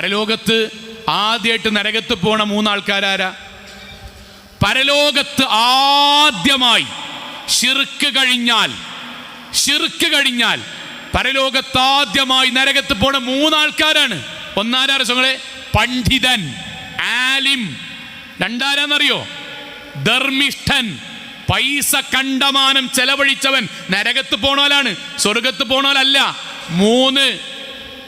പരലോകത്ത് ആദ്യമായിട്ട് നരകത്ത് പോണ മൂന്നാൾക്കാരാരാ? പരലോകത്ത് ആദ്യമായി ഷിർക്ക് കഴിഞ്ഞാൽ ഷിർക്ക് കഴിഞ്ഞാൽ പരലോകത്ത് ആദ്യമായി നരകത്ത് പോണ മൂന്നാൾക്കാരാണ്. ഒന്നാരാ രസങ്ങളെ പണ്ഡിതൻ ആലിം. രണ്ടാരാന്നറിയോ? ധർമ്മിഷ്ഠൻ പൈസ കണ്ടമാനം ചെലവഴിച്ചവൻ നരകത്ത് പോണോലാണ് സ്വർഗത്ത് പോണോലല്ല മൂന്ന്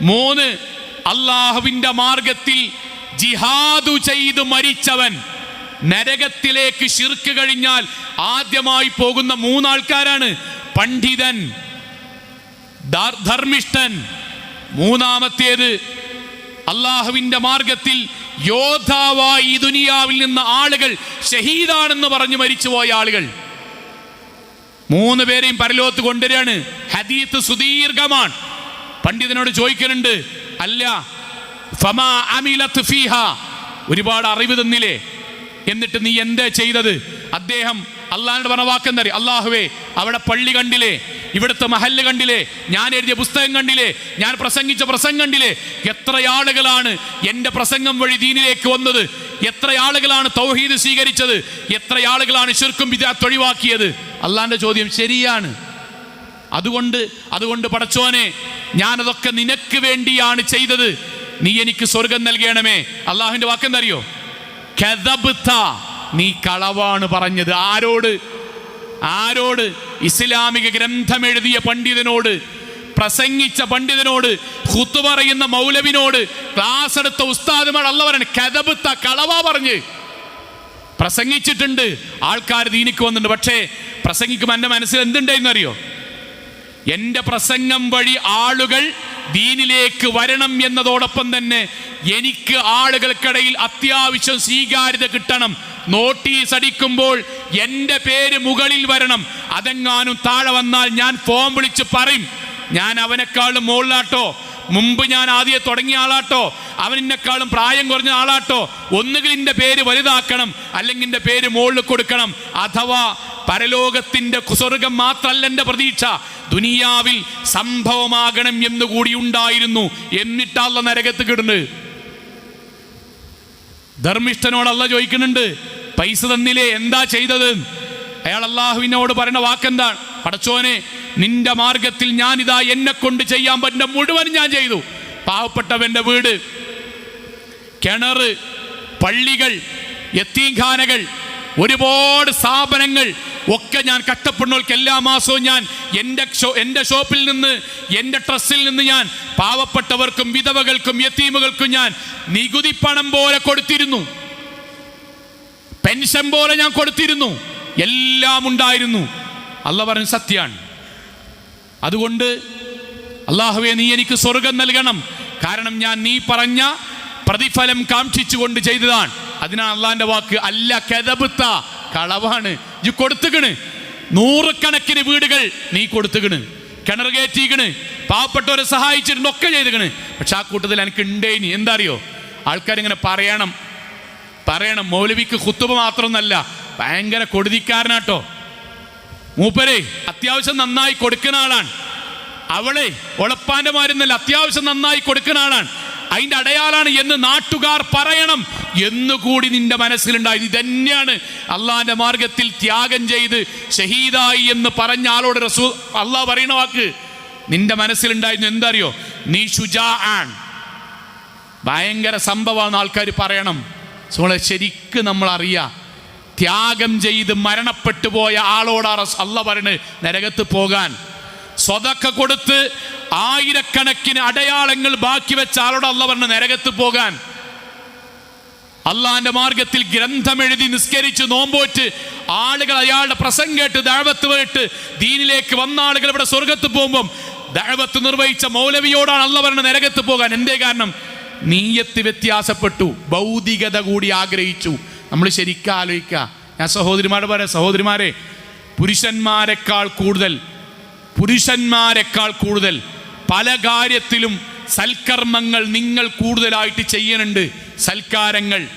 മൂന്ന് അള്ളാഹുവിന്റെ മാർഗത്തിൽ ജിഹാദു ചെയ്ത് മരിച്ചവൻ നരകത്തിലേക്ക് ശിർക്ക് കഴിഞ്ഞാൽ ആദ്യമായി പോകുന്ന മൂന്നാൾക്കാരാണ് പണ്ഡിതൻ ധർമ്മിഷ്ഠൻ. മൂന്നാമത്തേത് അള്ളാഹുവിന്റെ മാർഗത്തിൽ യോദ്ധാവായി ദുനിയാവിൽ നിന്ന് ആളുകൾ ഷഹീദാണെന്ന് പറഞ്ഞു മരിച്ചുപോയ ആളുകൾ. മൂന്ന് പേരെയും പരലോത്ത് കൊണ്ടുവരികയാണ്. ഹദീത്ത് സുദീർഘമാണ്. പണ്ഡിതനോട് ചോദിക്കുന്നുണ്ട് അല്ല. ഫമാ അമിലത്ത് ഫീഹ. ഒരുപാട് അറിവ് തന്നില്ലേ? എന്നിട്ട് നീ എന്താ ചെയ്തത്? അദ്ദേഹം അള്ളാഹിന്റെ പറഞ്ഞ വാക്കെന്തറി അള്ളാഹുവേ അവിടെ പള്ളി കണ്ടില്ലേ? ഇവിടുത്തെ മഹല്ല് കണ്ടില്ലേ? ഞാൻ എഴുതിയ പുസ്തകം കണ്ടില്ലേ? ഞാൻ പ്രസംഗിച്ച പ്രസംഗം കണ്ടില്ലേ? എത്ര ആളുകളാണ് എന്റെ പ്രസംഗം വഴി ദീനിലേക്ക് വന്നത്? എത്ര ആളുകളാണ് തൗഹീദ് സ്വീകരിച്ചത്? എത്ര ആളുകളാണ് ശിർക്കും വിദാത്ത് തൊഴിവാക്കിയത് അള്ളാഹിന്റെ ചോദ്യം ശരിയാണ്. അതുകൊണ്ട് അതുകൊണ്ട് പടച്ചോനെ ഞാനതൊക്കെ നിനക്ക് വേണ്ടിയാണ് ചെയ്തത്. നീ എനിക്ക് സ്വർഗം നൽകണമേ. അള്ളാഹുവിന്റെ വാക്കെന്തറിയോ നീ കളവാണ് പറഞ്ഞത്. ആരോട്? ആരോട്? ഇസ്ലാമിക ഗ്രന്ഥം എഴുതിയ പണ്ഡിതനോട് പ്രസംഗിച്ച പണ്ഡിതനോട് ഹുത്തു പറയുന്ന മൗലവിനോട് ക്ലാസ് എടുത്ത ഉസ്താദുമാർ അല്ല പറയണ കളവാ പറഞ്ഞ്. പ്രസംഗിച്ചിട്ടുണ്ട്. ആൾക്കാർ ദീനിക്ക് വന്നിട്ടുണ്ട്. പക്ഷേ പ്രസംഗിക്കുമ്പോൾ എന്റെ മനസ്സിൽ എന്തുണ്ടായിരുന്നു അറിയോ എന്റെ പ്രസംഗം വഴി ആളുകൾ ദീനിലേക്ക് വരണം എന്നതോടൊപ്പം തന്നെ എനിക്ക് ആളുകൾക്കിടയിൽ അത്യാവശ്യം സ്വീകാര്യത കിട്ടണം. നോട്ടീസ് അടിക്കുമ്പോൾ എന്റെ പേര് മുകളിൽ വരണം. അതെങ്ങാനും താഴെ വന്നാൽ ഞാൻ ഫോം വിളിച്ച് പറയും. ഞാൻ അവനെക്കാളും മുകളിലാട്ടോ മുമ്പ് ഞാൻ ആദ്യം തുടങ്ങിയ ആളാട്ടോ. അവൻ പ്രായം കുറഞ്ഞ ആളാട്ടോ. ഒന്നുകിൽ എന്റെ പേര് വലുതാക്കണം അല്ലെങ്കിൽ എന്റെ പേര് മുകളിൽ കൊടുക്കണം. അഥവാ പരലോകത്തിന്റെ സ്വർഗം മാത്രല്ല എന്റെ പ്രതീക്ഷ. ദുനിയാവിൽ സംഭവമാകണം എന്ന് കൂടി ഉണ്ടായിരുന്നു. എന്നിട്ടല്ല നരകത്ത് കിടുന്നത് ധർമ്മിഷ്ഠനോട് ചോദിക്കുന്നുണ്ട്. പൈസ തന്നില്ലേ? എന്താ ചെയ്തത്? അയാൾ അള്ളാഹുവിനോട് പറയുന്ന വാക്കെന്താണ്? പടച്ചോനെ നിന്റെ മാർഗത്തിൽ ഞാനിതാ എന്നെ കൊണ്ട് ചെയ്യാൻ പറ്റുന്ന മുഴുവൻ ഞാൻ ചെയ്തു. പാവപ്പെട്ടവന്റെ വീട് കിണറ് പള്ളികൾ എത്തീഖാനകൾ ഒരുപാട് സ്ഥാപനങ്ങൾ ഒക്കെ ഞാൻ കഷ്ടപ്പെടുന്നവർക്ക് എല്ലാ മാസവും ഞാൻ. എന്റെ എന്റെ ഷോപ്പിൽ നിന്ന് എന്റെ ട്രസ്സിൽ നിന്ന് ഞാൻ പാവപ്പെട്ടവർക്കും വിധവകൾക്കും യത്തീമുകൾക്കും ഞാൻ നികുതി പണം പോലെ കൊടുത്തിരുന്നു. പെൻഷൻ പോലെ ഞാൻ കൊടുത്തിരുന്നു. എല്ലാം ഉണ്ടായിരുന്നു. അല്ല പറഞ്ഞ സത്യമാണ്. അതുകൊണ്ട് അള്ളാഹുവെ നീ എനിക്ക് സ്വർഗം നൽകണം. കാരണം ഞാൻ നീ പറഞ്ഞ പ്രതിഫലം കാക്ഷിച്ചുകൊണ്ട് ചെയ്തതാണ്. അതിനാണ് അള്ളാഹിന്റെ വാക്ക് അല്ല കെതബുത്ത കളവാണ്. ഇജ് കൊടുത്തുകണ് നൂറുകണക്കിന് വീടുകൾ നീ കൊടുത്തുകണ് കിണർ കയറ്റിക്കണ്. പാവപ്പെട്ടവരെ സഹായിച്ചിട്ടുണ്ട് ഒക്കെ ചെയ്തുകണ് പക്ഷെ ആ കൂട്ടത്തിൽ എനിക്ക് ഉണ്ടേനി എന്താ അറിയോ ആൾക്കാരിങ്ങനെ പറയണം. പറയണം. മൗലവിക്ക് കുത്തുബ മാത്രമൊന്നല്ല ഭയങ്കര കൊടുതിക്കാരനാട്ടോ. മൂപ്പരെ അത്യാവശ്യം നന്നായി കൊടുക്കുന്ന ആളാണ്. അവളെ ഒളപ്പാന്റെ മാരുന്നല്ല അത്യാവശ്യം നന്നായി കൊടുക്കുന്ന ആളാണ്. അതിന്റെ അടയാളാണ് എന്ന് നാട്ടുകാർ പറയണം എന്നുകൂടി നിന്റെ മനസ്സിലുണ്ടായി ഇത് തന്നെയാണ് അള്ളാന്റെ മാർഗത്തിൽ ത്യാഗം ചെയ്ത് ഷഹീദായി എന്ന് പറഞ്ഞ ആളോട് റസൂ അള്ളാഹ് പറയുന്ന വാക്ക്. നിന്റെ മനസ്സിലുണ്ടായിരുന്നു എന്തറിയോ? നീ ഷുജാ ആൺ. ഭയങ്കര സംഭവമാണ് ആൾക്കാർ പറയണം. സുഹൃത്തെ ശരിക്ക് നമ്മൾ അറിയാം ത്യാഗം ചെയ്ത് മരണപ്പെട്ടു പോയ ആളോടാ അല്ല പറയണ് നരകത്ത് പോകാൻ. സ്വതൊക്കെ കൊടുത്ത് ആയിരക്കണക്കിന് അടയാളങ്ങൾ ബാക്കി വെച്ച ആളോട് അല്ല പറഞ്ഞ് നരകത്ത് പോകാൻ. അള്ളാന്റെ മാർഗത്തിൽ ഗ്രന്ഥം എഴുതി നിസ്കരിച്ച് നോമ്പോറ്റ് ആളുകൾ അയാളുടെ പ്രസംഗം കേട്ട് ദഴവത്ത് പോയിട്ട് ദീനിലേക്ക് വന്ന ആളുകൾ ഇവിടെ സ്വർഗത്ത് പോകുമ്പം ദഴവത്ത് നിർവഹിച്ച മൗലവിയോടാണ് അല്ല പറഞ്ഞ നരകത്ത് പോകാൻ. എന്തേ കാരണം? നീയത്ത് വ്യത്യാസപ്പെട്ടു ഭൗതികത കൂടി ആഗ്രഹിച്ചു. നമ്മൾ ശരിക്കും ആലോചിക്കുക ഞാൻ സഹോദരിമാരെ പറയാം സഹോദരിമാരെ പുരുഷന്മാരെക്കാൾ കൂടുതൽ പുരുഷന്മാരെക്കാൾ കൂടുതൽ പല കാര്യത്തിലും സൽക്കർമ്മങ്ങൾ നിങ്ങൾ കൂടുതലായിട്ട് ചെയ്യണുണ്ട്. സൽക്കാരങ്ങൾ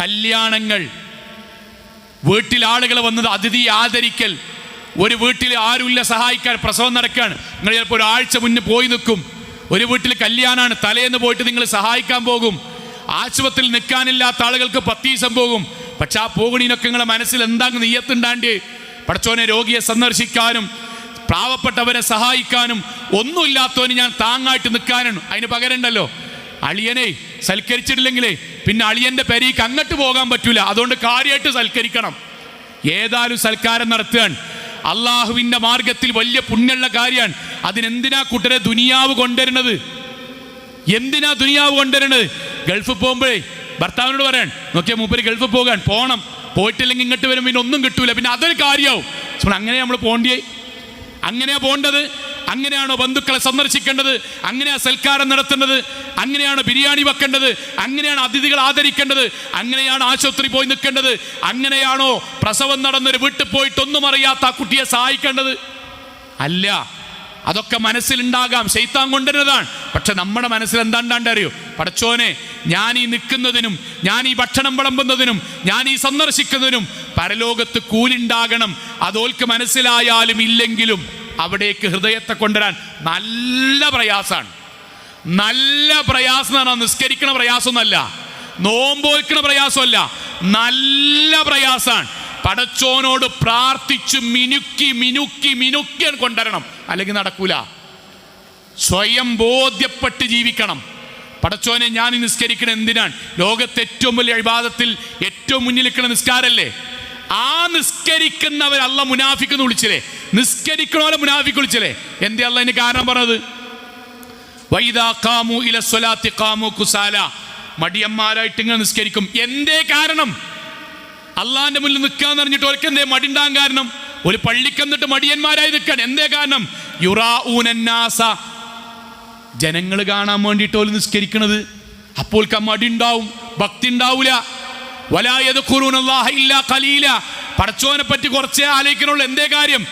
കല്യാണങ്ങൾ വീട്ടിൽ ആളുകൾ വന്നത് അതിഥി ആദരിക്കൽ. ഒരു വീട്ടിൽ ആരുമില്ല സഹായിക്കാൻ പ്രസവം നടക്കുകയാണ് നിങ്ങൾ ചിലപ്പോൾ ഒരാഴ്ച മുന്നേ പോയി നിൽക്കും. ഒരു വീട്ടിൽ കല്യാണമാണ് തലേന്ന് പോയിട്ട് നിങ്ങൾ സഹായിക്കാൻ പോകും. ആശുപത്രിയിൽ നിൽക്കാനില്ലാത്ത ആളുകൾക്ക് പത്തീസം പോകും. പക്ഷെ ആ പോകണീനൊക്കെ നിങ്ങളെ മനസ്സിൽ എന്താ നീയത്തുണ്ടാണ്ട് പഠിച്ചോനെ രോഗിയെ സന്ദർശിക്കാനും പാവപ്പെട്ടവരെ സഹായിക്കാനും ഒന്നുമില്ലാത്തവന് ഞാൻ താങ്ങായിട്ട് നിൽക്കാനാണ്. അതിന് പകരണ്ടല്ലോ അളിയനെ സൽക്കരിച്ചിട്ടില്ലെങ്കിലേ പിന്നെ അളിയന്റെ പെരീക്ക് അങ്ങോട്ട് പോകാൻ പറ്റൂല. അതുകൊണ്ട് കാര്യമായിട്ട് സൽക്കരിക്കണം. ഏതായാലും സൽക്കാരം നടത്തുകയാണ്. അള്ളാഹുവിന്റെ മാർഗത്തിൽ വലിയ പുണ്യമുള്ള കാര്യമാണ്. അതിനെന്തിനാ കൂട്ടരെ ദുനിയാവ് കൊണ്ടുവരുന്നത്? എന്തിനാ ദുനിയാവ് കൊണ്ടുവരുന്നത്? ഗൾഫ് പോകുമ്പോഴേ ഭർത്താവിനോട് പറയാൻ നോക്കിയാൽ മൂപ്പര് ഗൾഫ് പോകാൻ പോകണം പോയിട്ടില്ലെങ്കിൽ ഇങ്ങോട്ട് വരും പിന്നെ ഒന്നും കിട്ടൂല. പിന്നെ അതൊരു കാര്യമാവും. അങ്ങനെ നമ്മൾ പോകണ്ടേ അങ്ങനെയാ പോകേണ്ടത്? അങ്ങനെയാണോ ബന്ധുക്കളെ സന്ദർശിക്കേണ്ടത്? അങ്ങനെയാ സൽക്കാരം നടത്തേണ്ടത്? അങ്ങനെയാണ് ബിരിയാണി വെക്കേണ്ടത്? അങ്ങനെയാണ് അതിഥികൾ ആദരിക്കേണ്ടത്? അങ്ങനെയാണ് ആശുപത്രി പോയി നിൽക്കേണ്ടത്? അങ്ങനെയാണോ പ്രസവം നടന്നൊരു വീട്ടിൽ പോയിട്ടൊന്നും അറിയാത്ത ആ കുട്ടിയെ സഹായിക്കേണ്ടത്? അല്ല. അതൊക്കെ മനസ്സിലുണ്ടാകാം. ശൈത്താൻ കൊണ്ടുവരുന്നതാണ്. പക്ഷെ നമ്മുടെ മനസ്സിൽ എന്താണ്ടാണ്ട് അറിയോ? പടച്ചോനെ ഞാൻ ഈ നിൽക്കുന്നതിനും ഞാൻ ഈ ഭക്ഷണം വിളമ്പുന്നതിനും ഞാൻ ഈ സന്ദർശിക്കുന്നതിനും പരലോകത്ത് കൂലുണ്ടാകണം. അതോൽക്ക് മനസ്സിലായാലും ഇല്ലെങ്കിലും അവിടേക്ക് ഹൃദയത്തെ കൊണ്ടുവരാൻ നല്ല പ്രയാസമാണ് നല്ല പ്രയാസം എന്ന് പറഞ്ഞാൽ നിസ്കരിക്കണ പ്രയാസമൊന്നുമല്ല. നോമ്പോൽക്കണ പ്രയാസമല്ല. നല്ല പ്രയാസമാണ് പടച്ചോനോട് പ്രാർത്ഥിച്ച് മിനുക്കി മിനുക്കി മിനുക്കി കൊണ്ടുവരണം. അല്ലെങ്കിൽ നടക്കൂല. സ്വയം ബോധ്യപ്പെട്ട് ജീവിക്കണം. പടച്ചോനെ ഞാൻ നിസ്കരിക്കണം എന്തിനാണ്? ലോകത്തെ ഏറ്റവും വലിയ അഴിബാദത്തിൽ ഏറ്റവും മുന്നിൽ നിൽക്കുന്ന നിസ്കാരല്ലേ? ആ നിസ്കരിക്കുന്നവർ അല്ല മുനാഫിക്കെന്ന് വിളിച്ചില്ലേ? നിസ്കരിക്കണോലെ മുനാഫിക്ക് വിളിച്ചില്ലേ? എന്തേ അല്ല അതിന് കാരണം പറഞ്ഞത്? വൈദാ കാമു ഇല സ്വലാത്തി കാമു കുസാല. മടിയന്മാരായിട്ട് ഇങ്ങനെ നിസ്കരിക്കും. എന്തേ കാരണം? അള്ളാന്റെ മുന്നിൽ നിൽക്കാന്ന് പറഞ്ഞിട്ട് ഓർക്ക് എന്തേ മടിണ്ടാൻ കാരണം? ഒരു പള്ളിക്കന്നിട്ട് മടിയന്മാരായി നിൽക്കാൻ. എന്തേ കാരണം? യുറാ ഊനന്നാസ ജനങ്ങൾ കാണാൻ വേണ്ടിയിട്ട് ഓൽ നിസ്കരിക്കണത്. അപ്പോൾ മടി ഉണ്ടാവും ഭക്തി ഉണ്ടാവൂല വലായത് ഇല്ല കലീല പടച്ചോനെ പറ്റി കുറച്ചേ ആലോചിക്കണുള്ളൂ. എന്തേ കാര്യം?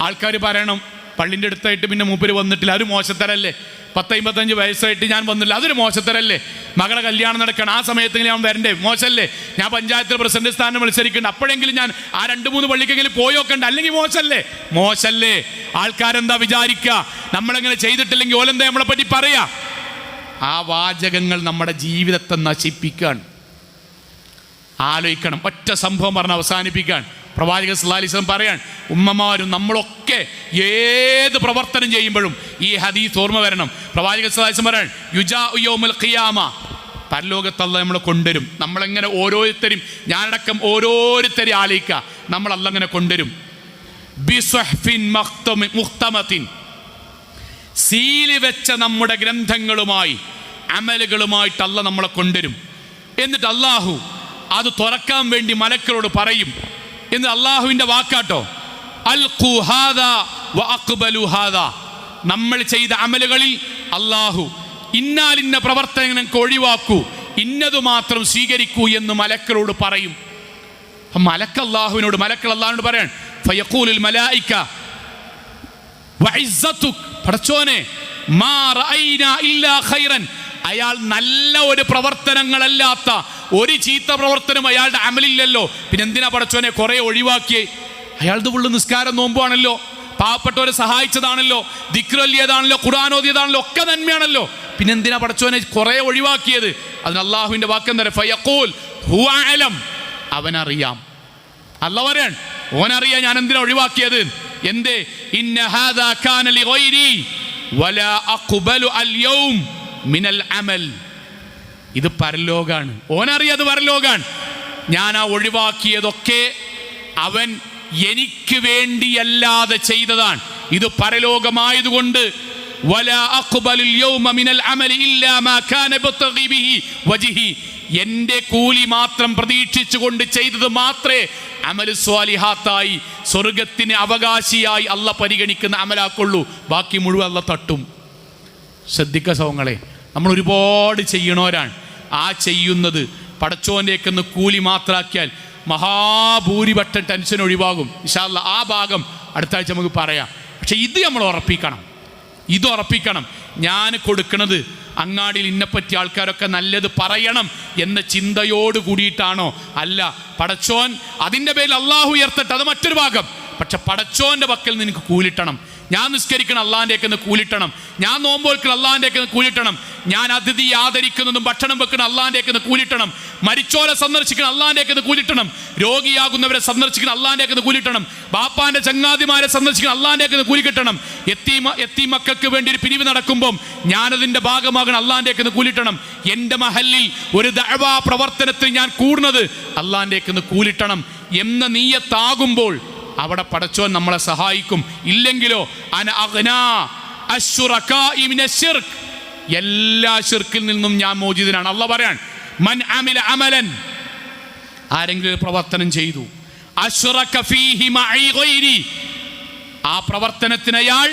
ആൾക്കാർ പറയണം പള്ളിന്റെ അടുത്തായിട്ട് പിന്നെ മൂപ്പര് വന്നിട്ടില്ല. അതൊരു മോശത്തരല്ലേ? പത്തൈമ്പത്തഞ്ച് വയസ്സായിട്ട് ഞാൻ വന്നില്ല. അതൊരു മോശത്തരല്ലേ? മകളെ കല്യാണം നടക്കണം ആ സമയത്തെങ്കിലും ഞാൻ വരണ്ടേ? മോശമല്ലേ ഞാൻ പഞ്ചായത്തിൽ പ്രസിഡന്റ് സ്ഥാനം മത്സരിക്കുന്നുണ്ട്. അപ്പോഴെങ്കിലും ഞാൻ ആ രണ്ട് മൂന്ന് പള്ളിക്കെങ്കിലും പോയോക്കണ്ട. അല്ലെങ്കിൽ മോശമല്ലേ മോശമല്ലേ ആൾക്കാരെന്താ വിചാരിക്കുക നമ്മളെങ്ങനെ ചെയ്തിട്ടില്ലെങ്കിൽ ഓലെന്താ നമ്മളെ പറ്റി പറയാ? ആ വാചകങ്ങൾ നമ്മുടെ ജീവിതത്തെ നശിപ്പിക്കാൻ ആലോചിക്കണം. ഒറ്റ സംഭവം പറഞ്ഞ് അവസാനിപ്പിക്കാൻ പ്രവാചക സല്ലാലിസ്ലം പറയാൻ ഉമ്മമാരും നമ്മളൊക്കെ ഏത് പ്രവർത്തനം ചെയ്യുമ്പോഴും ഈ ഹദീസ് ഓർമ്മ വരണം. പ്രവാചക സല്ലാലിസ്ലം പറയാൻ യുജാ ഉയോമുൽ ഖിയാമ. പരലോകത്തല്ല നമ്മളെ കൊണ്ടുവരും. നമ്മളെങ്ങനെ ഓരോരുത്തരും ഞാനടക്കം ഓരോരുത്തരും ആലയിക്കുക. നമ്മളല്ലങ്ങനെ കൊണ്ടുവരും. സീൽ വെച്ച നമ്മുടെ ഗ്രന്ഥങ്ങളുമായി അമലുകളുമായിട്ടല്ല നമ്മളെ കൊണ്ടുവരും. എന്നിട്ട് അള്ളാഹു അത് തുറക്കാൻ വേണ്ടി മലക്കളോട് പറയും എന്ന് അള്ളാഹുവിന്റെ വാക്കാട്ടോ. അൽ ഖുഹാദ വ നമ്മൾ ചെയ്ത അമലുകളിൽ അള്ളാഹു ഇന്നാലിന്ന പ്രവർത്തനങ്ങൾക്ക് ഒഴിവാക്കൂ. ഇന്നതു മാത്രം സ്വീകരിക്കൂ എന്ന് മലക്കളോട് പറയും. മലക്ക അള്ളാഹുവിനോട് മലക്കൾ അള്ളാഹുവിനോട് പറയാൻ ഫയക്കൂലിൽ മലായിക്ക മാ ഇല്ലാ ഖൈറൻ. അയാൾ നല്ല ഒരു പ്രവർത്തനങ്ങളല്ലാത്ത ഒരു ചീത്ത പ്രവർത്തനം അയാളുടെ അമലില്ലല്ലോ. പിന്നെ എന്തിനാ പടച്ചോനെ കുറെ ഒഴിവാക്കി അയാളുടെ ഉള്ളു നിസ്കാരം നോമ്പാണല്ലോ പാവപ്പെട്ടവരെ സഹായിച്ചതാണല്ലോ. ദിക്രല്ലിയതാണല്ലോ ഖുറാനോദ്യതാണല്ലോ ഒക്കെ നന്മയാണല്ലോ. പിന്നെ എന്തിനാ പടച്ചോനെ കുറെ ഒഴിവാക്കിയത്? അതിന് അള്ളാഹുവിന്റെ വാക്കം അലം. അവനറിയാം. അല്ല പറയാൻ ഓനറിയാ ഞാൻ എന്തിനാ ഒഴിവാക്കിയത്? എന്തേ? ഇന്ന മിനൽ അമൽ. ഇത് പരലോകാണ്. ഓനറിയത് പരലോകാണ്. ഞാൻ ആ ഒഴിവാക്കിയതൊക്കെ അവൻ എനിക്ക് വേണ്ടിയല്ലാതെ ചെയ്തതാണ്. ഇത് പരലോകമായതുകൊണ്ട് എന്റെ കൂലി മാത്രം പ്രതീക്ഷിച്ചുകൊണ്ട് ചെയ്തത് മാത്രമേ അമൽ സ്വാലിഹാത്തായി സ്വർഗത്തിന് അവകാശിയായി അല്ല പരിഗണിക്കുന്ന അമലാക്കുള്ളൂ. ബാക്കി മുഴുവൻ അല്ല തട്ടും. ശ്രദ്ധിക്ക സൗങ്ങളെ നമ്മൾ ഒരുപാട് ചെയ്യണവരാണ്. ആ ചെയ്യുന്നത്. പടച്ചോന്റെയൊക്കെ കൂലി മാത്രമാക്കിയാൽ മഹാഭൂരിപക്ഷം ടെൻഷൻ ഒഴിവാകും. വിശാല ആ ഭാഗം അടുത്ത ആഴ്ച നമുക്ക് പറയാം. പക്ഷെ ഇത് നമ്മൾ ഉറപ്പിക്കണം. ഇത് ഉറപ്പിക്കണം. ഞാൻ കൊടുക്കുന്നത് അങ്ങാടിയിൽ ഇന്നെപ്പറ്റി ആൾക്കാരൊക്കെ നല്ലത് പറയണം എന്ന ചിന്തയോട് കൂടിയിട്ടാണോ? അല്ല പടച്ചോൻ അതിന്റെ പേരിൽ അള്ളാഹു ഉയർത്തട്ടെ. അത് മറ്റൊരു ഭാഗം. പക്ഷെ പടച്ചോന്റെ പക്കൽ നിനക്ക് കൂലിട്ടണം. ഞാൻ നിസ്കരിക്കണം അള്ളാഹിന്റെയൊക്കെ നിന്ന് കൂലിട്ടണം. ഞാൻ നോമ്പോൽക്കണം അള്ളാഹിന്റെയൊക്കെ നിന്ന് കൂലിട്ടണം. ഞാൻ അതിഥി ആദരിക്കുന്നതും ഭക്ഷണം വെക്കണം അള്ളാഹിന്റെയൊക്കെ നിന്ന് കൂലിട്ടണം. മരിച്ചോരെ സന്ദർശിക്കണം അള്ളാഹിന്റെയൊക്കെ നിന്ന് കൂലിട്ടണം. രോഗിയാകുന്നവരെ സന്ദർശിക്കണം അള്ളാഹിന്റെയൊക്കെ നിന്ന് കൂലിട്ടണം. ബാപ്പാന്റെ ചങ്ങാതിമാരെ സന്ദർശിക്കണം അള്ളാഹിന്റെയൊക്കെ നിന്ന് കൂലി കിട്ടണം എത്തീമ എത്തി മക്കൾക്ക് വേണ്ടി ഒരു പിരിവ് നടക്കുമ്പം ഞാനതിന്റെ ഭാഗമാകണം അള്ളാഹിന്റെയൊക്കെ നിന്ന് കൂലിട്ടണം. എന്റെ മഹല്ലിൽ ഒരു ദഴവാ പ്രവർത്തനത്തിൽ ഞാൻ കൂടുന്നത് അള്ളാഹിന്റെയൊക്കെ നിന്ന് കൂലിട്ടണം. എന്ന നീയത്താകുമ്പോൾ അവിടെ പടച്ചോൻ നമ്മളെ സഹായിക്കും ഇല്ലെങ്കിലോ അന. എല്ലാ ഷിർക്കിൽ നിന്നും ഞാൻ മോചിതനാണ് അള്ള പറയാൻ മൻ അമില അമലൻ ആരെങ്കിലും പ്രവർത്തനം ചെയ്തു. ആ പ്രവർത്തനത്തിന് അയാൾ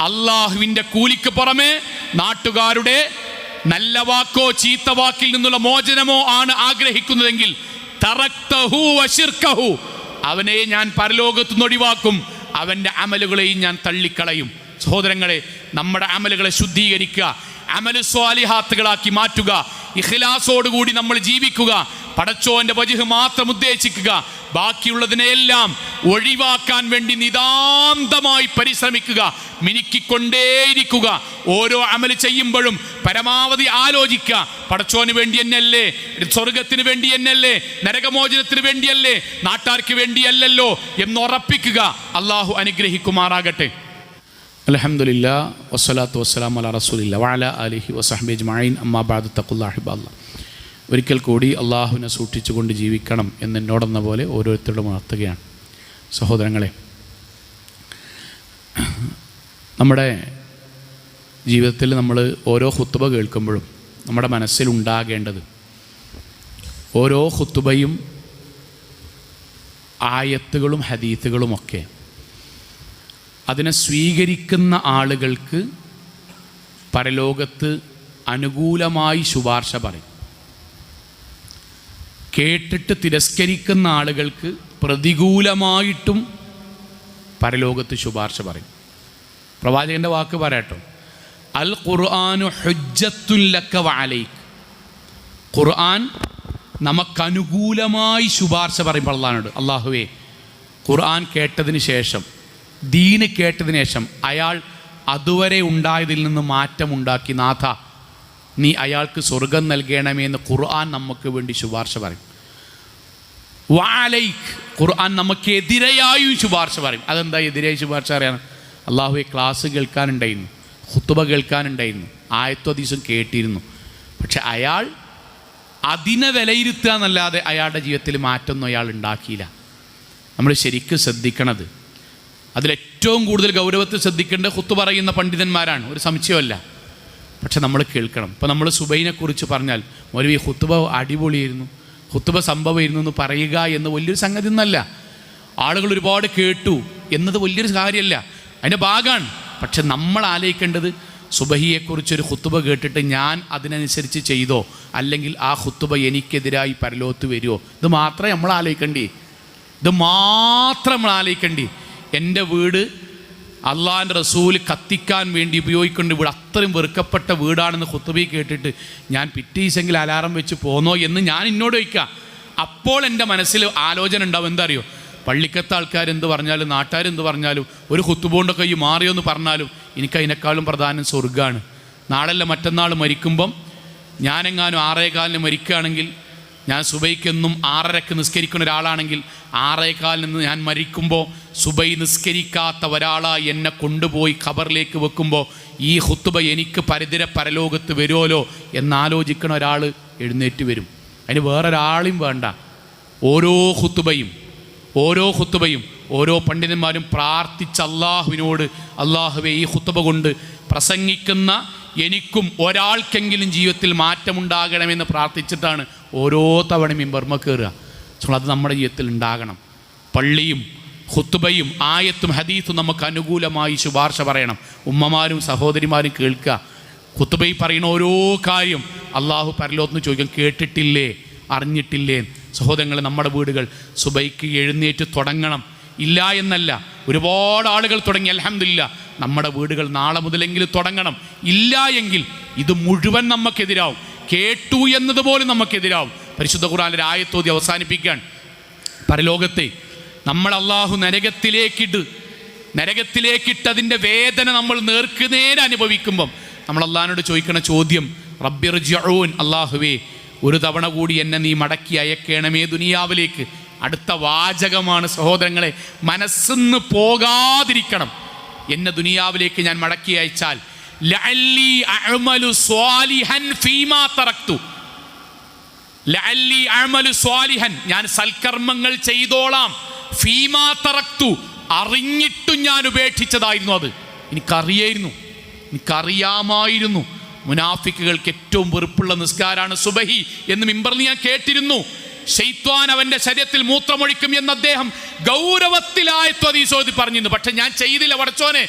അള്ളാഹുവിന്റെ കൂലിക്ക് പുറമെ നാട്ടുകാരുടെ നല്ല വാക്കോ ചീത്ത വാക്കിൽ നിന്നുള്ള മോചനമോ ആണ് ആഗ്രഹിക്കുന്നതെങ്കിൽ തറക്തഹു വശിർക്കഹു. അവനെ ഞാൻ പരലോകത്തു നിന്ന് ഒഴിവാക്കും. അവന്റെ അമലുകളെയും ഞാൻ തള്ളിക്കളയും. സഹോദരങ്ങളെ നമ്മുടെ അമലുകളെ ശുദ്ധീകരിക്കുക. അമലു സ്വാലിഹാത്തുകളാക്കി മാറ്റുക. ഇഖ്ലാസോടുകൂടി നമ്മൾ ജീവിക്കുക. പടച്ചോന്റെ വജുഹ് മാത്രം ഉദ്ദേശിക്കുക. ബാക്കിയുള്ളതിനെയെല്ലാം ഒഴിവാക്കാൻ വേണ്ടി നിതാന്തമായി പരിശ്രമിക്കുക മിനുക്കിക്കൊണ്ടേയിരിക്കുക ഓരോ അമൽ ചെയ്യുമ്പോഴും പരമാവധി ആലോചിക്കുക. പടച്ചോന് വേണ്ടി എന്നല്ലേ സ്വർഗത്തിന് വേണ്ടി എന്നല്ലേ നരകമോചനത്തിന് വേണ്ടിയല്ലേ നാട്ടാർക്ക് വേണ്ടിയല്ലല്ലോ എന്ന് ഉറപ്പിക്കുക. അള്ളാഹു അനുഗ്രഹിക്കുമാറാകട്ടെ. അലഹമുല്ല വസ്സലാത്തു വസ്സലാം അല റസൂലില്ല വാല അലിഹി വസഹബി മായിൻ അമ്മാബാദ് തക്കുല്ലാഹിബല്ല ഒരിക്കൽ കൂടി അള്ളാഹുവിനെ സൂക്ഷിച്ചുകൊണ്ട് ജീവിക്കണം എന്നെന്നോടെന്ന പോലെ ഓരോരുത്തരോടും ഉണർത്തുകയാണ്. സഹോദരങ്ങളെ നമ്മുടെ ജീവിതത്തിൽ നമ്മൾ ഓരോ ഹുത്തുബ കേൾക്കുമ്പോഴും നമ്മുടെ മനസ്സിലുണ്ടാകേണ്ടത് ഓരോ ഹുത്തുബയും ആയത്തുകളും ഹദീത്തുകളുമൊക്കെ അതിനെ സ്വീകരിക്കുന്ന ആളുകൾക്ക് പരലോകത്ത് അനുകൂലമായി ശുപാർശ പറയും. കേട്ടിട്ട് തിരസ്കരിക്കുന്ന ആളുകൾക്ക് പ്രതികൂലമായിട്ടും പരലോകത്ത് ശുപാർശ പറയും. പ്രവാചകന്റെ വാക്ക് പറയട്ടോ. അൽ ഖുർആാനു ഹുജ്ജത്തുല്ലക്ക വാലൈക്ക് ഖുർആൻ നമുക്കനുകൂലമായി ശുപാർശ പറയും അള്ളഹാനോട് അള്ളാഹുവേ ഖുർആൻ കേട്ടതിന് ശേഷം ദീന് കേട്ടതിന് ശേഷം അയാൾ അതുവരെ ഉണ്ടായതിൽ നിന്ന് മാറ്റമുണ്ടാക്കി. നാഥ നീ അയാൾക്ക് സ്വർഗം നൽകണമെന്ന് ഖുർആൻ നമുക്ക് വേണ്ടി ശുപാർശ പറയും. വാലൈക്ക് ഖുർആൻ നമുക്ക് എതിരെയായും ശുപാർശ പറയും. അതെന്താ എതിരായി ശുപാർശ അറിയാണ് അള്ളാഹു ക്ലാസ് കേൾക്കാനുണ്ടായിരുന്നു. ഹുത്തുബ കേൾക്കാനുണ്ടായിരുന്നു. ആയത്വ ദിവസം കേട്ടിരുന്നു. പക്ഷെ അയാൾ അതിനെ വിലയിരുത്തുക എന്നല്ലാതെ അയാളുടെ ജീവിതത്തിൽ മാറ്റമൊന്നും അയാൾ ഉണ്ടാക്കിയില്ല. നമ്മൾ ശരിക്കും ശ്രദ്ധിക്കണത്. അതിലേറ്റവും കൂടുതൽ ഗൗരവത്തിൽ ശ്രദ്ധിക്കേണ്ട ഹുത്തു പറയുന്ന പണ്ഡിതന്മാരാണ്. ഒരു സംശയമല്ല. പക്ഷെ നമ്മൾ കേൾക്കണം. ഇപ്പോൾ നമ്മൾ സുബൈനെക്കുറിച്ച് പറഞ്ഞാൽ മൗലവി ഹുത്തുബ അടിപൊളിയായിരുന്നു. ഹുത്തുബ സംഭവമായിരുന്നു എന്ന് പറയുക എന്ന് വലിയൊരു സംഗതി ഒന്നല്ല. ആളുകൾ ഒരുപാട് കേട്ടു എന്നത് വലിയൊരു കാര്യമല്ല. അതിന്റെ ഭാഗമാണ്. പക്ഷെ നമ്മൾ ആലോചിക്കേണ്ടത് സുബഹിയെക്കുറിച്ചൊരു ഹുത്തുബ കേട്ടിട്ട് ഞാൻ അതിനനുസരിച്ച് ചെയ്തോ? അല്ലെങ്കിൽ ആ ഹുത്തുബ എനിക്കെതിരായി പരലോത്ത് വരുമോ ഇത് മാത്രമേ നമ്മൾ ആലോചിക്കണ്ടേ. ഇത് മാത്രം നമ്മൾ ആലോചിക്കണ്ടേ. എന്റെ വീട് അള്ളാഹിന്റെ റസൂൽ കത്തിക്കാൻ വേണ്ടി ഉപയോഗിക്കേണ്ട ഇവിടെ അത്രയും വെറുക്കപ്പെട്ട വീടാണെന്ന് കുത്തുബി കേട്ടിട്ട് ഞാൻ പിറ്റീസെങ്കിൽ അലാറം വെച്ച് പോന്നോ എന്ന് ഞാൻ എന്നോട് ചോദിക്കാം. അപ്പോൾ എന്റെ മനസ്സിൽ ആലോചന ഉണ്ടാവും. എന്താ അറിയോ പള്ളിക്കത്തെ ആൾക്കാർ എന്ത് പറഞ്ഞാലും നാട്ടുകാരെന്ത് പറഞ്ഞാലും ഒരു കുത്തുബോണ്ടൊക്കെ ഈ മാറിയോ എന്ന് പറഞ്ഞാലും എനിക്ക് അതിനേക്കാളും പ്രധാനം സ്വർഗമാണ് നാളല്ല മറ്റന്നാൾ മരിക്കുമ്പം ഞാനെങ്ങാനും ആറേകാലിന് മരിക്കുകയാണെങ്കിൽ ഞാൻ സുബൈക്കെന്നും ആറരക്ക് നിസ്കരിക്കുന്ന ഒരാളാണെങ്കിൽ ആറേക്കാൽ നിന്ന് ഞാൻ മരിക്കുമ്പോൾ സുബൈ നിസ്കരിക്കാത്ത ഒരാളായി എന്നെ കൊണ്ടുപോയി ഖബറിലേക്ക് വെക്കുമ്പോൾ ഈ ഹുത്തുബ എനിക്ക് പരിതിര പരലോകത്ത് വരുമല്ലോ എന്നാലോചിക്കണ ഒരാൾ എഴുന്നേറ്റ് വരും. അതിന് വേറൊരാളും വേണ്ട. ഓരോ ഹുത്തുബയും ഓരോ ഹുത്തുബയും ഓരോ പണ്ഡിതന്മാരും പ്രാർത്ഥിച്ച അള്ളാഹുവിനോട് അള്ളാഹുവെ ഈ ഹുത്തുബ കൊണ്ട് പ്രസംഗിക്കുന്ന എനിക്കും ഒരാൾക്കെങ്കിലും ജീവിതത്തിൽ മാറ്റമുണ്ടാകണമെന്ന് പ്രാർത്ഥിച്ചിട്ടാണ് ഓരോ തവണയും ഈ ബർമ്മ കയറുക. സോ അത് നമ്മുടെ ജീവിതത്തിൽ ഉണ്ടാകണം. പള്ളിയും ഹുത്തുബയും ആയത്തും ഹദീത്തും നമുക്ക് അനുകൂലമായി ശുപാർശ പറയണം. ഉമ്മമാരും സഹോദരിമാരും കേൾക്കുക. ഹുത്തുബൈ പറയുന്ന ഓരോ കാര്യം അള്ളാഹു പരലോത്തിന് ചോദിക്കും കേട്ടിട്ടില്ലേ? അറിഞ്ഞിട്ടില്ലേ? സഹോദരങ്ങൾ നമ്മുടെ വീടുകൾ സുബൈക്ക് എഴുന്നേറ്റ് തുടങ്ങണം. ഇല്ല എന്നല്ല. ഒരുപാട് ആളുകൾ തുടങ്ങി അലഹമില്ല നമ്മുടെ വീടുകൾ നാളെ മുതലെങ്കിലും തുടങ്ങണം. ഇല്ല എങ്കിൽ ഇത് മുഴുവൻ നമുക്കെതിരാവും. കേട്ടു എന്നതുപോലും നമുക്കെതിരാവും. പരിശുദ്ധ ഖുറാനിലെ ആയത്തോതി അവസാനിപ്പിക്കാൻ പരലോകത്തെ നമ്മൾ അള്ളാഹു നരകത്തിലേക്കിട്ട് നരകത്തിലേക്കിട്ട് അതിന്റെ വേദന നമ്മൾ നേർക്കുനേരെ അനുഭവിക്കുമ്പം നമ്മൾ അള്ളാഹിനോട് ചോദിക്കണ ചോദ്യം റബ്ബിർ ജോൻ അള്ളാഹുവേ ഒരു തവണ കൂടി എന്നെ നീ മടക്കി അയക്കണമേ ദുനിയാവിലേക്ക്. അടുത്ത വാചകമാണ് സഹോദരങ്ങളെ മനസ്സിന്ന് പോകാതിരിക്കണം. എന്നെ ദുനിയാവിലേക്ക് ഞാൻ മടക്കി അയച്ചാൽ ഞാൻ സൽക്കർമ്മങ്ങൾ ചെയ്തോളാം. ഫീമാ തറക്തു അറിഞ്ഞിട്ടും ഞാൻ ഉപേക്ഷിച്ചതായിരുന്നു അത്. എനിക്കറിയായിരുന്നു എനിക്കറിയാമായിരുന്നു. മുനാഫിക്കുകൾക്ക് ഏറ്റവും വെറുപ്പുള്ള നിസ്കാരാണ് സുബഹി എന്ന് മിമ്പറിൽ ഞാൻ കേട്ടിരുന്നു. ഷെയ്ത്വാൻ അവന്റെ ശരീരത്തിൽ മൂത്രമൊഴിക്കും എന്ന് അദ്ദേഹം ഗൗരവത്തിലായ ത്വതീസോതി പറഞ്ഞിരുന്നു. പക്ഷെ ഞാൻ ചെയ്തില്ല പടച്ചോനെ.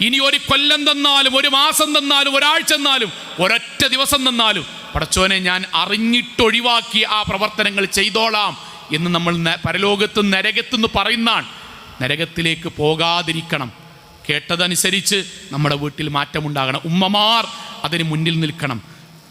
ഇനി ഒരു കൊല്ലം തന്നാലും ഒരു മാസം തന്നാലും ഒരാഴ്ച തന്നാലും ഒരൊറ്റ ദിവസം തന്നാലും പടച്ചോനെ ഞാൻ അറിഞ്ഞിട്ടൊഴിവാക്കി ആ പ്രവർത്തനങ്ങൾ ചെയ്തോളാം എന്ന് നമ്മൾ പരലോകത്ത് നരകത്തെന്ന് പറയുന്നാണ് നരകത്തിലേക്ക് പോകാതിരിക്കണം. കേട്ടതനുസരിച്ച് നമ്മുടെ വീട്ടിൽ മാറ്റമുണ്ടാകണം. ഉമ്മമാർ അതിന് മുന്നിൽ നിൽക്കണം.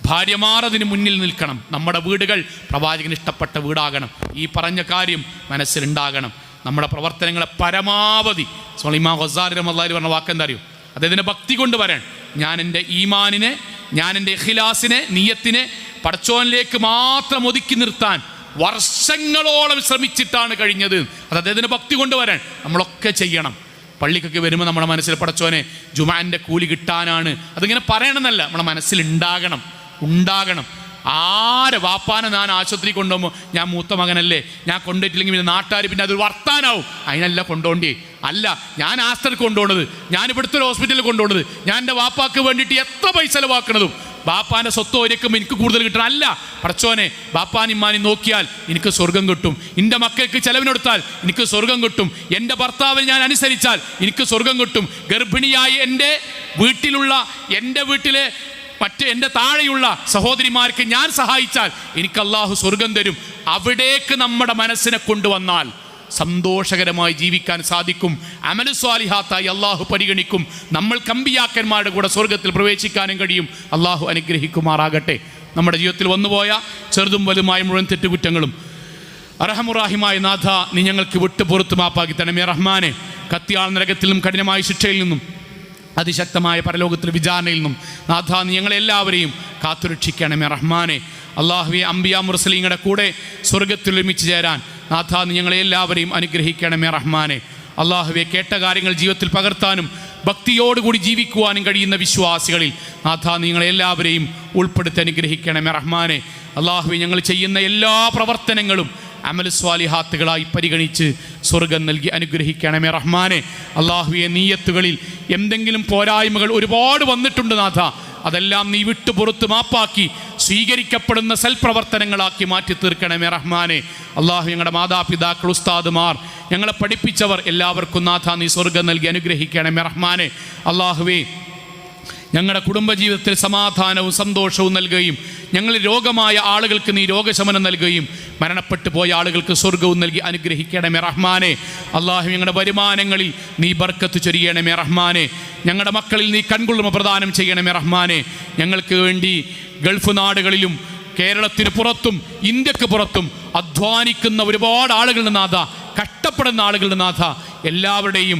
ഭാര്യമാർ അതിന് മുന്നിൽ നിൽക്കണം. നമ്മുടെ വീടുകൾ പ്രവാചകന് ഇഷ്ടപ്പെട്ട വീടാകണം. ഈ പറഞ്ഞ കാര്യം മനസ്സിലുണ്ടാകണം. നമ്മുടെ പ്രവർത്തനങ്ങളെ പരമാവധി സൊളിമാ ഹസാരി റമല്ലാരി പറഞ്ഞ വാക്കെന്താ അറിയോ? അദ്ദേഹത്തിന്റെ ഭക്തി കൊണ്ട് വരാൻ. ഞാൻ എന്റെ ഈമാനിനെ ഞാൻ എന്റെ ഇഖിലാസിനെ നീയത്തിനെ പടച്ചോനിലേക്ക് മാത്രം ഒതുക്കി നിർത്താൻ വർഷങ്ങളോളം ശ്രമിച്ചിട്ടാണ് കഴിഞ്ഞത്. അത് അദ്ദേഹത്തിന് ഭക്തി കൊണ്ടുവരാൻ നമ്മളൊക്കെ ചെയ്യണം. പള്ളിക്കൊക്കെ വരുമ്പോൾ നമ്മുടെ മനസ്സിൽ പടച്ചോനെ ജുമാന്റെ കൂലി കിട്ടാനാണ്. അതിങ്ങനെ പറയണമെന്നല്ല നമ്മുടെ മനസ്സിൽ ഉണ്ടാകണം. ഉണ്ടാകണം. ആരെ വാപ്പാനെ ഞാൻ ആശുപത്രി കൊണ്ടുപോകുമ്പോൾ ഞാൻ മൂത്ത മകനല്ലേ? ഞാൻ കൊണ്ടുപോയിട്ടില്ലെങ്കിൽ പിന്നെ നാട്ടുകാർ പിന്നെ അതൊരു വർത്താനാവും. അതിനല്ല കൊണ്ടുപോണ്ടേ അല്ല ഞാൻ ആസ്തർക്ക് കൊണ്ടുപോണത് ഞാൻ ഇവിടുത്തെ ഒരു ഹോസ്പിറ്റലിൽ കൊണ്ടുപോണത് ഞാൻ എന്റെ വാപ്പാക്ക് വേണ്ടിയിട്ട് എത്ര പൈസ ചെലവാക്കണതും. ബാപ്പാന്റെ സ്വത്ത് ഒരുക്കുമ്പോൾ എനിക്ക് കൂടുതൽ കിട്ടണം. അല്ല പടച്ചോനെ ബാപ്പാൻ ഇമ്മാനി നോക്കിയാൽ എനിക്ക് സ്വർഗം കിട്ടും. എന്റെ മക്കൾക്ക് ചെലവിനെടുത്താൽ എനിക്ക് സ്വർഗം കിട്ടും. എന്റെ ഭർത്താവിനെ ഞാൻ അനുസരിച്ചാൽ എനിക്ക് സ്വർഗം കിട്ടും. ഗർഭിണിയായി എന്റെ വീട്ടിലുള്ള എന്റെ വീട്ടിലെ മറ്റ് എന്റെ താഴെയുള്ള സഹോദരിമാർക്ക് ഞാൻ സഹായിച്ചാൽ എനിക്ക് അള്ളാഹു സ്വർഗം തരും. അവിടേക്ക് നമ്മുടെ മനസ്സിനെ കൊണ്ടുവന്നാൽ സന്തോഷകരമായി ജീവിക്കാൻ സാധിക്കും. അമലുസ്വാലിഹാത്തായി അള്ളാഹു പരിഗണിക്കും. നമ്മൾ കമ്പിയാക്കന്മാരുടെ കൂടെ സ്വർഗത്തിൽ പ്രവേശിക്കാനും കഴിയും. അള്ളാഹു അനുഗ്രഹിക്കുമാറാകട്ടെ. നമ്മുടെ ജീവിതത്തിൽ വന്നുപോയ ചെറുതും വലുതുമായ മുഴുവൻ തെറ്റുകുറ്റങ്ങളും. അർഹമുറാഹിമായ നാഥ നീ ഞങ്ങൾക്ക് വിട്ടുപുറത്ത് മാപ്പാക്കി തണമേ റഹ്മാനെ. കത്തിയാൾ നരകത്തിലും കഠിനമായ ശിക്ഷയിൽ നിന്നും അതിശക്തമായ പരലോകത്തിൽ വിചാരണയിൽ നിന്നും നാഥ നീ ഞങ്ങളെല്ലാവരെയും കാത്തുരക്ഷിക്കണമേ റഹ്മാനെ. അള്ളാഹുവെ അംബിയ മുർസലിങ്ങളുടെ കൂടെ സ്വർഗത്തിൽ ഒരുമിച്ച് ചേരാൻ നാഥ നീ ഞങ്ങളെല്ലാവരെയും അനുഗ്രഹിക്കണമേ റഹ്മാനെ. അള്ളാഹുവെ കേട്ട കാര്യങ്ങൾ ജീവിതത്തിൽ പകർത്താനും ഭക്തിയോടുകൂടി ജീവിക്കുവാനും കഴിയുന്ന വിശ്വാസികളിൽ നാഥ നിങ്ങളെല്ലാവരെയും ഉൾപ്പെടുത്തി അനുഗ്രഹിക്കണമേ റഹ്മാനെ. അള്ളാഹുവെ ഞങ്ങൾ ചെയ്യുന്ന എല്ലാ പ്രവർത്തനങ്ങളും അമൽ സ്വാലിഹാത്തുകളായി പരിഗണിച്ച് സ്വർഗം നൽകി അനുഗ്രഹിക്കണമേ റഹ്മാനെ. അള്ളാഹുവിയെ നീയത്തുകളിൽ എന്തെങ്കിലും പോരായ്മകൾ ഒരുപാട് വന്നിട്ടുണ്ട് നാഥ. അതെല്ലാം നീ വിട്ടു പുറത്ത് മാപ്പാക്കി സ്വീകരിക്കപ്പെടുന്ന സൽപ്രവർത്തനങ്ങളാക്കി മാറ്റി തീർക്കണമേ റഹ്മാനെ. അള്ളാഹു ഞങ്ങളുടെ മാതാപിതാക്കൾ ഉസ്താദുമാർ ഞങ്ങളെ പഠിപ്പിച്ചവർ എല്ലാവർക്കും നാഥ നീ സ്വർഗം നൽകി അനുഗ്രഹിക്കണമേ റഹ്മാനെ. അള്ളാഹുവേ ഞങ്ങളുടെ കുടുംബജീവിതത്തിൽ സമാധാനവും സന്തോഷവും നൽകുകയും ഞങ്ങൾ രോഗമായ ആളുകൾക്ക് നീ രോഗശമനം നൽകുകയും മരണപ്പെട്ടു പോയ ആളുകൾക്ക് സ്വർഗവും നൽകി അനുഗ്രഹിക്കണമേ റഹ്മാനെ. അള്ളാഹു ഞങ്ങളുടെ വരുമാനങ്ങളിൽ നീ ബർക്കത്ത് ചൊരിയണമേ റഹ്മാനെ. ഞങ്ങളുടെ മക്കളിൽ നീ കൺകുളിർമ പ്രദാനം ചെയ്യണമേ റഹ്മാനെ. ഞങ്ങൾക്ക് വേണ്ടി ഗൾഫ് നാടുകളിലും കേരളത്തിന് പുറത്തും ഇന്ത്യയ്ക്ക് പുറത്തും അധ്വാനിക്കുന്ന ഒരുപാട് ആളുകളുടെ നാഥ കഷ്ടപ്പെടുന്ന ആളുകളുടെ നാഥ എല്ലാവരുടെയും